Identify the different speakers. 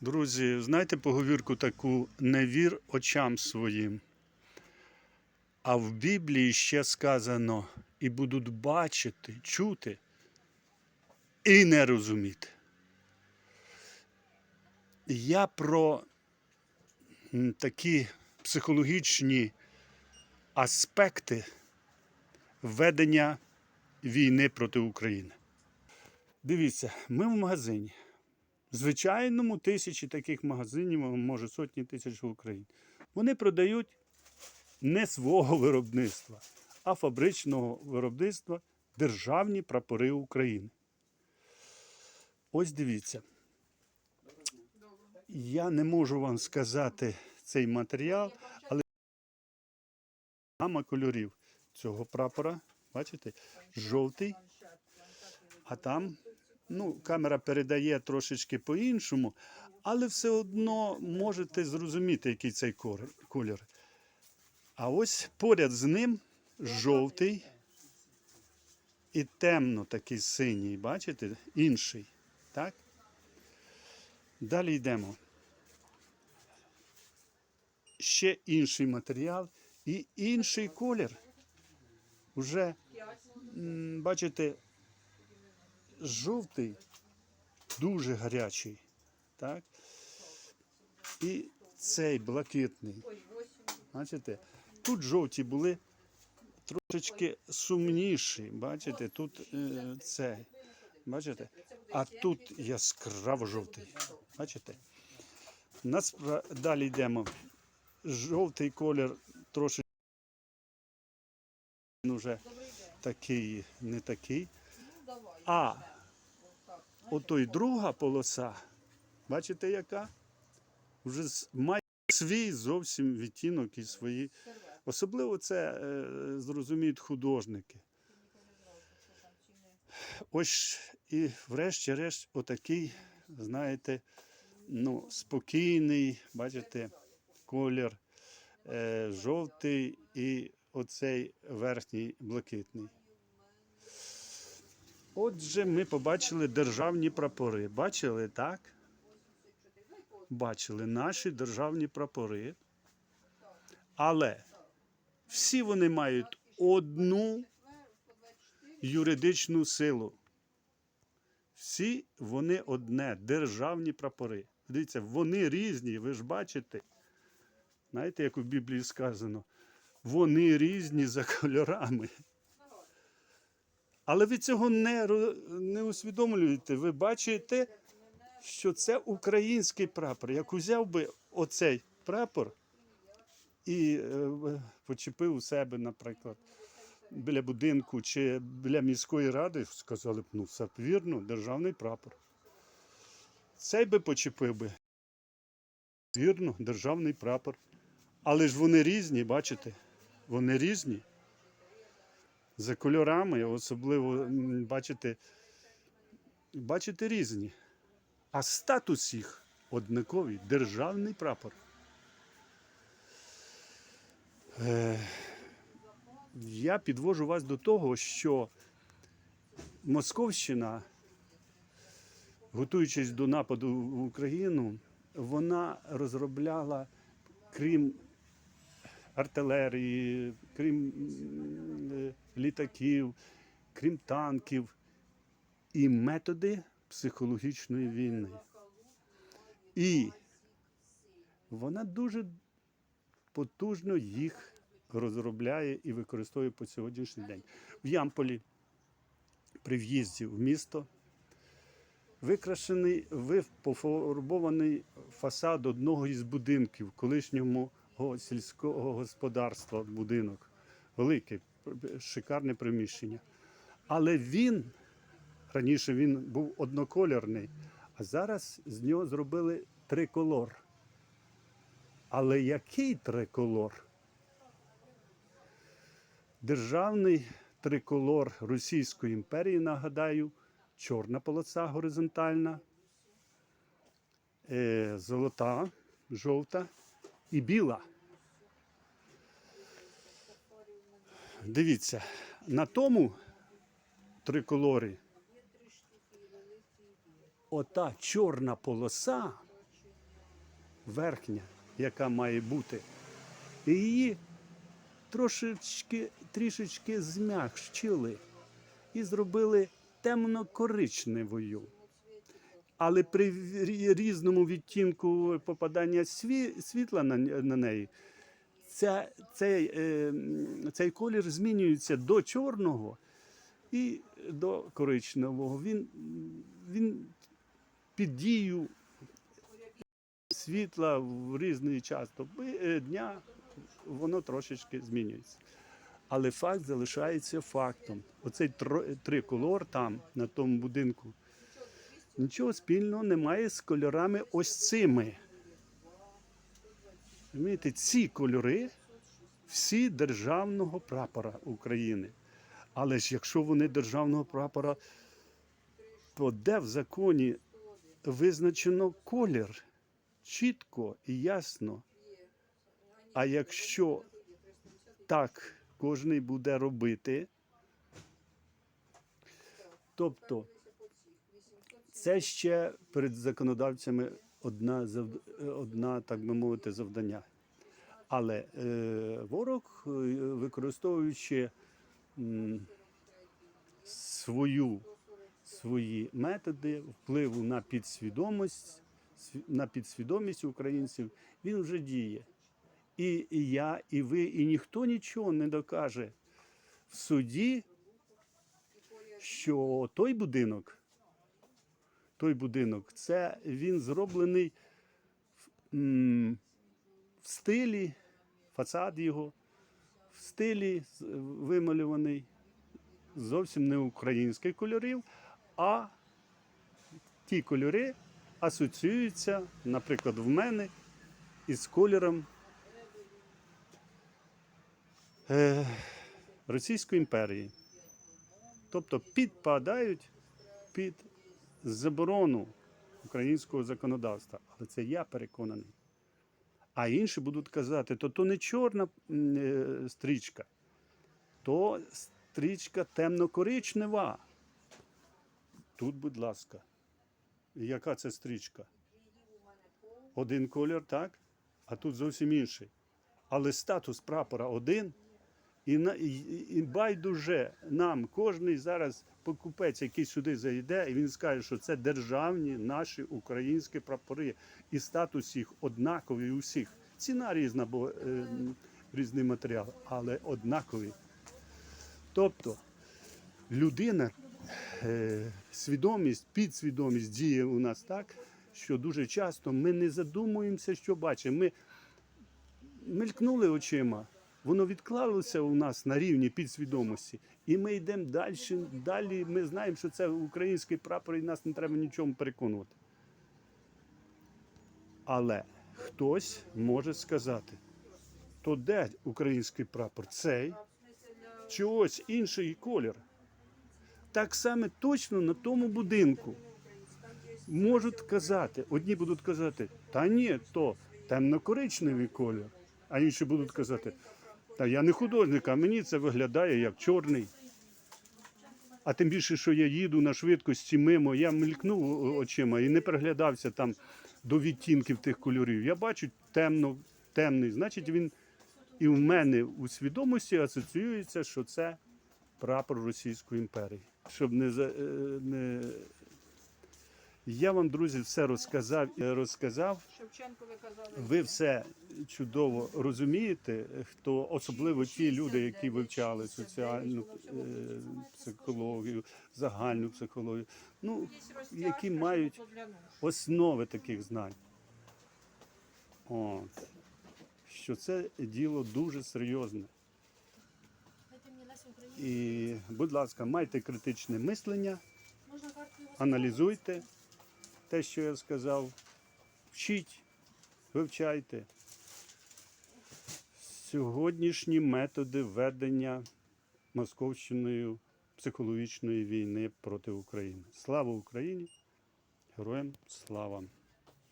Speaker 1: Друзі, знаєте поговірку таку не вір очам своїм. А в Біблії ще сказано, і будуть бачити, чути і не розуміти. Я про такі психологічні аспекти ведення війни проти України. Дивіться, ми в магазині. Звичайному тисячі таких магазинів, може сотні тисяч в Україні. Вони продають не свого виробництва, а фабричного виробництва державні прапори України. Ось дивіться. Я не можу вам сказати цей матеріал, але гама кольорів цього прапора, бачите, жовтий, а там ну, камера передає трошечки по-іншому, але все одно можете зрозуміти, який цей колір. А ось поряд з ним жовтий і темно такий синій, бачите, інший. Так? Далі йдемо. Ще інший матеріал і інший колір. Уже, бачите, жовтий, дуже гарячий. Так? І цей блакитний. Бачите? Тут жовті були трошечки сумніші. Бачите, тут е, цей. Бачите? А тут яскраво жовтий. Бачите? Наспра... Далі йдемо. Жовтий колір трошечки він уже такий, не такий. А ото й друга полоса, бачите, яка? Вже має свій зовсім відтінок і свої. Особливо це е, зрозуміють художники. Ось і врешті-решт, отакий, знаєте, ну, спокійний, бачите, колір е, жовтий і оцей верхній блакитний. Отже, ми побачили державні прапори. Бачили, так? Бачили наші державні прапори. Але всі вони мають одну юридичну силу. Всі вони одне, державні прапори. Дивіться, вони різні, ви ж бачите. Знаєте, як у Біблії сказано, вони різні за кольорами. Але ви цього не, не усвідомлюєте. Ви бачите, що це український прапор. Як узяв би оцей прапор і е, почепив у себе, наприклад, біля будинку чи біля міської ради, сказали б, ну все вірно, державний прапор. Цей би почепив би. Вірно, державний прапор. Але ж вони різні, бачите? Вони різні за кольорами, особливо бачите, бачите різні. А статус їх однаковий державний прапор. Е, я підвожу вас до того, що Московщина, готуючись до нападу в Україну, вона розробляла, крім артилерії, крім літаків, крім танків, і методи психологічної війни. І вона дуже потужно їх розробляє і використовує по сьогоднішній день. В Ямполі при в'їзді в місто викрашений, пофарбований фасад одного із будинків колишнього сільського господарства будинок. Велике, пр- шикарне приміщення. Але він, раніше він був однокольорний, а зараз з нього зробили триколор. Але який триколор? Державний триколор Російської імперії, нагадаю, чорна полоса горизонтальна, е, золота, жовта і біла. Дивіться, на тому триколорі ота чорна полоса верхня, яка має бути. Її трошечки, трішечки змягчили і зробили темно-коричневою. Але при різному відтінку попадання світла на неї, ця, цей, е, цей колір змінюється до чорного і до коричневого. Він, він під дію світла в різний час доби, е, дня воно трошечки змінюється. Але факт залишається фактом. Оцей триколор там, на тому будинку, нічого спільного немає з кольорами ось цими. Розумієте, ці кольори всі державного прапора України. Але ж якщо вони державного прапора, то де в законі визначено колір чітко і ясно. А якщо так кожен буде робити, тобто це ще перед законодавцями одна, одна так би мовити, завдання. Але е, ворог, е, використовуючи м, свою, свої методи впливу на підсвідомість, на підсвідомість українців, він вже діє. І, і я, і ви, і ніхто нічого не докаже в суді, що той будинок, той будинок, це він зроблений в, стилі, фасад його, в стилі вималюваний зовсім не українських кольорів, а ті кольори асоціюються, наприклад, в мене із кольором е, Російської імперії. Тобто підпадають під заборону українського законодавства. Але це я переконаний. А інші будуть казати, то то не чорна е, стрічка, то стрічка темно-коричнева. Тут, будь ласка, яка це стрічка? Один колір, так? А тут зовсім інший. Але статус прапора один. І, і, байдуже нам, кожний зараз покупець, який сюди зайде, і він скаже, що це державні наші українські прапори, і статус їх однаковий у всіх. Ціна різна, бо е, різний матеріал, але однаковий. Тобто людина, е, свідомість, підсвідомість діє у нас так, що дуже часто ми не задумуємося, що бачимо. Ми мелькнули очима, воно відклалося у нас на рівні підсвідомості, і ми йдемо далі. Далі ми знаємо, що це український прапор, і нас не треба нічому переконувати. Але хтось може сказати, то де український прапор? Цей чи ось інший колір? Так само точно на тому будинку можуть казати, одні будуть казати, та ні, то темно-коричневий колір, а інші будуть казати, та я не художник, а мені це виглядає як чорний. А тим більше, що я їду на швидкості мимо, я мелькнув очима і не приглядався там до відтінків тих кольорів. Я бачу темно, темний, значить він і в мене у свідомості асоціюється, що це прапор Російської імперії. Щоб не, е, не... Я вам, друзі, все розказав і розказав.
Speaker 2: Шевченко ви казали.
Speaker 1: Ви все чудово розумієте, хто особливо ті люди, які вивчали соціальну е, психологію, загальну психологію, ну які мають основи таких знань. От. Що це діло дуже серйозне. І, будь ласка, майте критичне мислення, аналізуйте те, що я сказав, вчіть, вивчайте. Сьогоднішні методи ведення московщиною психологічної війни проти України. Слава Україні! Героям слава!